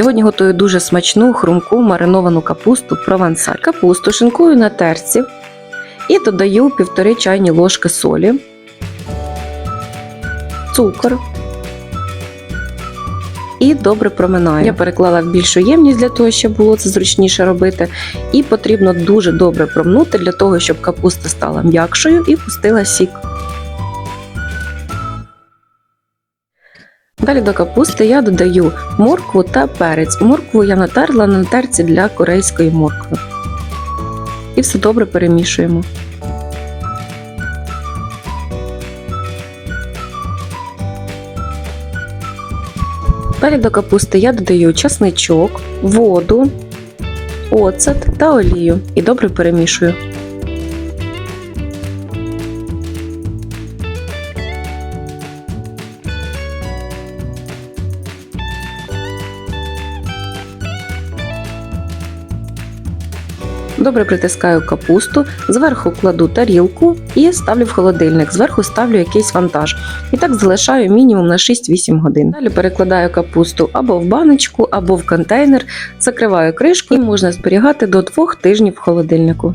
Сьогодні готую дуже смачну хрумку мариновану капусту провансаль. Капусту шинкую на терці і додаю півтори чайні ложки солі, цукор. І добре проминаю. Я переклала в більшу ємність для того, щоб було це зручніше робити. І потрібно дуже добре промнути для того, щоб капуста стала м'якшою і пустила сік. Далі до капусти я додаю моркву та перець. Моркву я натерла на терці для корейської моркви. І все добре перемішуємо. Далі до капусти я додаю часничок, воду, оцет та олію і добре перемішую. Добре притискаю капусту, зверху кладу тарілку і ставлю в холодильник. Зверху ставлю якийсь вантаж. І так залишаю мінімум на 6-8 годин. Далі перекладаю капусту або в баночку, або в контейнер, закриваю кришку і можна зберігати до 2 тижнів в холодильнику.